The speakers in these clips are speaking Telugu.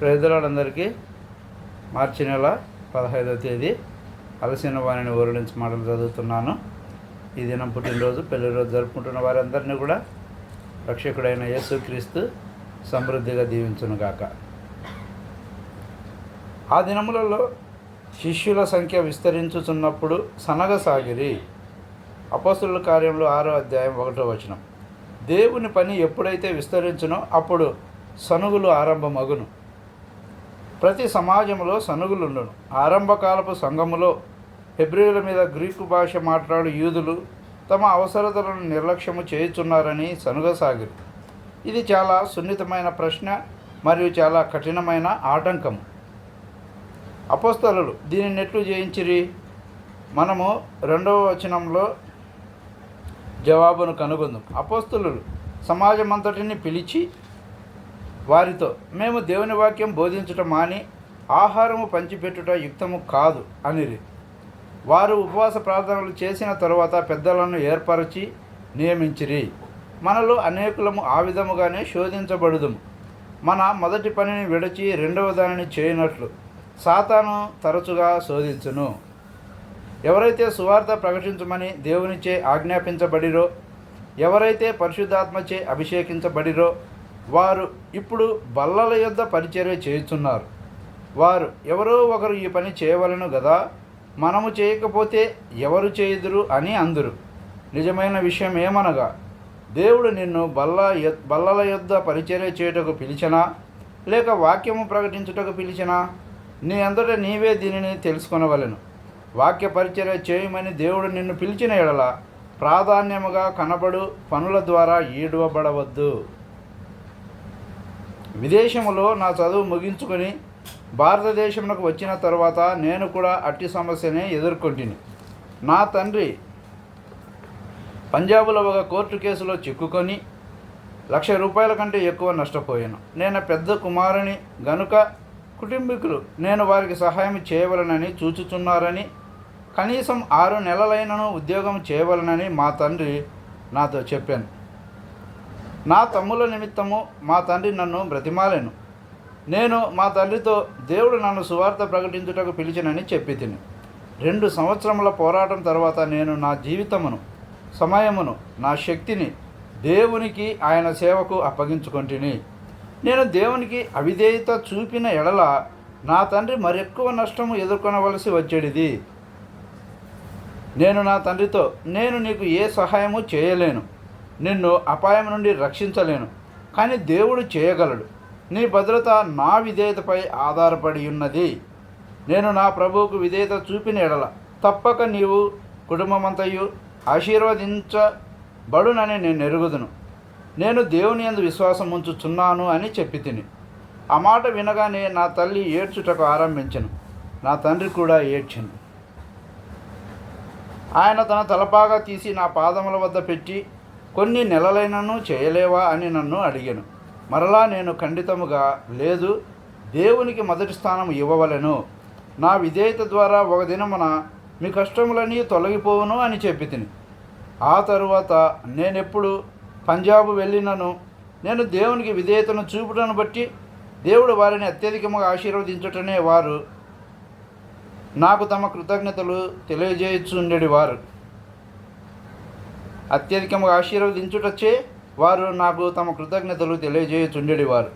ప్రజలందరికీ మార్చి నెల పదహైదవ తేదీ అలసిన వాణిని ఊరడించి మాటలు చదువుతున్నాను. ఈ దినం పుట్టినరోజు పెళ్ళి రోజు జరుపుకుంటున్న వారందరినీ కూడా రక్షకుడైన యేసుక్రీస్తు సమృద్ధిగా దీవించునుగాక. ఆ దినములలో శిష్యుల సంఖ్య విస్తరించుచున్నప్పుడు సనగసాగిరి అపస్తుల కార్యంలో ఆరో అధ్యాయం ఒకటో వచనం. దేవుని పని ఎప్పుడైతే విస్తరించునో అప్పుడు సనుగులు ఆరంభమగును. ప్రతి సమాజంలో సనుగులుండును. ఆరంభకాలపు సంఘములో హెబ్రియుల మీద గ్రీకు భాష మాట్లాడు యూదులు తమ అవసరతలను నిర్లక్ష్యము చేయుచున్నారని సనుగసాగిరి. ఇది చాలా సున్నితమైన ప్రశ్న మరియు చాలా కఠినమైన ఆటంకం అపోస్తలు దీనిని ఎట్లు జయించిరి? మనము రెండవ వచనంలో జవాబును కనుగొందాం. అపోస్తులు సమాజమంతటిని పిలిచి వారితో మేము దేవుని వాక్యం బోధించటం మాని ఆహారము పంచిపెట్టుట యుక్తము కాదు అనిరి. వారు ఉపవాస ప్రార్థనలు చేసిన తరువాత పెద్దలను ఏర్పరచి నియమించిరి. మనలో అనేకులము ఆ విధముగానే శోధించబడుదుము. మన మొదటి పనిని విడచి రెండవ దానిని చేయనట్లు సాతాను తరచుగా శోధించును. ఎవరైతే సువార్త ప్రకటించమని దేవునిచే ఆజ్ఞాపించబడిరో ఎవరైతే పరిశుద్ధాత్మచే అభిషేకించబడిరో వారు ఇప్పుడు బల్లల యొద్ద పరిచర్య చేస్తున్నారు వారు ఎవరో ఒకరు ఈ పని చేయవలను గదా? మనము చేయకపోతే ఎవరు చేయుదురు అని అందురు. నిజమైన విషయం ఏమనగా దేవుడు నిన్ను బల్ల బల్లల యొద్ద పరిచర్య చేయుటకు పిలిచనా లేక వాక్యము ప్రకటించుటకు పిలిచినా నీ అందట నీవే దీనిని తెలుసుకొనవలెను. వాక్య పరిచర్య చేయమని దేవుడు నిన్ను పిలిచిన ఎడల ప్రాధాన్యముగా కనబడు పనుల ద్వారా ఈడవబడవద్దు. విదేశములో నా చదువు ముగించుకొని భారతదేశమునకు వచ్చిన తర్వాత నేను కూడా అట్టి సమస్యనే ఎదుర్కొంటిని. నా తండ్రి పంజాబులో ఒక కోర్టు కేసులో చిక్కుకొని లక్ష రూపాయల కంటే ఎక్కువ నష్టపోయాను. నేను పెద్ద కుమారుని గనుక కుటుంబీకులు నేను వారికి సహాయం చేయవలనని చూచుచున్నారని కనీసం ఆరు నెలలైనను ఉద్యోగం చేయవలనని మా తండ్రి నాతో చెప్పాను. నా తమ్ముల నిమిత్తము మా తండ్రి నన్ను బ్రతిమాలెను. నేను మా తండ్రితో దేవుడు నన్ను సువార్త ప్రకటించుటకు పిలిచినని చెప్పి తిని రెండు సంవత్సరముల పోరాటం తర్వాత నేను నా జీవితమును సమయమును నా శక్తిని దేవునికి ఆయన సేవకు అప్పగించుకొంటిని. నేను దేవునికి అవిధేయత చూపిన ఎడల నా తండ్రి మరెక్కువ నష్టము ఎదుర్కొనవలసి వచ్చేటిది నేను నా తండ్రితో నేను నీకు ఏ సహాయము చేయలేను. నిన్ను అపాయం నుండి రక్షించలేను కానీ దేవుడు చేయగలడు. నీ భద్రత నా విధేయతపై ఆధారపడి ఉన్నది. నేను నా ప్రభువుకు విధేయత చూపిన ఎడల తప్పక నీవు కుటుంబమంతయు ఆశీర్వదించబడునని నేను ఎరుగుదును. నేను దేవుని యందు విశ్వాసం ఉంచుచున్నాను అని చెప్పి తిని ఆ మాట వినగానే నా తల్లి ఏడ్చుటకు ఆరంభించను. నా తండ్రి కూడా ఏడ్చింది ఆయన తన తలపాగా తీసి నా పాదముల వద్ద పెట్టి కొన్ని నెలలైనను చేయలేవా అని నన్ను అడిగాను. మరలా నేను ఖండితముగా లేదు దేవునికి మొదటి స్థానం ఇవ్వవలెను. నా విధేయత ద్వారా ఒక దినమున మీ కష్టములన్నీ తొలగిపోవును అని చెప్పి తిని ఆ తరువాత నేనెప్పుడు పంజాబ్ వెళ్ళినను నేను దేవునికి విధేయతను చూపుటను బట్టి దేవుడు వారిని అత్యధికముగా ఆశీర్వదించుటనే వారు నాకు తమ కృతజ్ఞతలు తెలియజేయుచుండేది అత్యధికంగా ఆశీర్వదించుటచ్చే వారు నాకు తమ కృతజ్ఞతలు తెలియజేయుచుండేవారు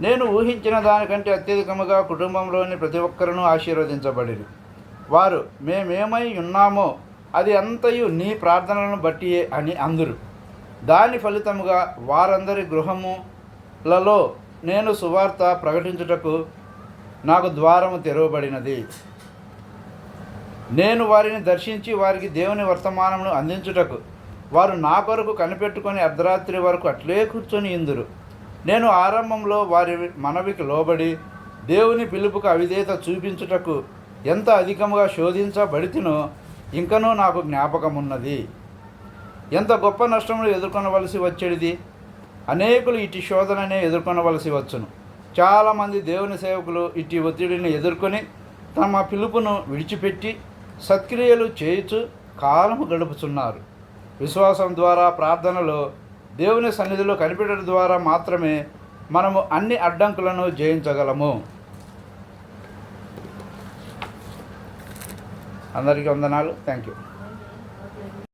నేను ఊహించిన దానికంటే అత్యధికముగా కుటుంబంలోని ప్రతి ఒక్కరూ ఆశీర్వదించబడి వారు మేమేమై ఉన్నామో అది అంతయు నీ ప్రార్థనలను బట్టియే అని అందరు. దాని ఫలితముగా వారందరి గృహములలో నేను సువార్త ప్రకటించుటకు నాకు ద్వారము తెరవబడినది. నేను వారిని దర్శించి వారికి దేవుని వర్తమానమును అందించుటకు వారు నా కొరకు కనిపెట్టుకొని అర్ధరాత్రి వరకు అట్లే కూర్చొని ఇందురు. నేను ఆరంభంలో వారి మనవికి లోబడి దేవుని పిలుపుకు అవిధేత చూపించుటకు ఎంత అధికముగా శోధించబడితినో ఇంకనూ నాకు జ్ఞాపకమున్నది. ఎంత గొప్ప నష్టములు ఎదుర్కొనవలసి వచ్చేది అనేకులు ఇటు శోధననే ఎదుర్కొనవలసి వచ్చును. చాలామంది దేవుని సేవకులు ఇటు ఒత్తిడిని ఎదుర్కొని తమ పిలుపును విడిచిపెట్టి సత్క్రియలు చేయుచు కాలము గడుపుచున్నారు. విశ్వాసం ద్వారా ప్రార్థనలో దేవుని సన్నిధిలో కనిపెట్టడం ద్వారా మాత్రమే మనము అన్ని అడ్డంకులను జయించగలము. అందరికీ వందనాలు. Thank you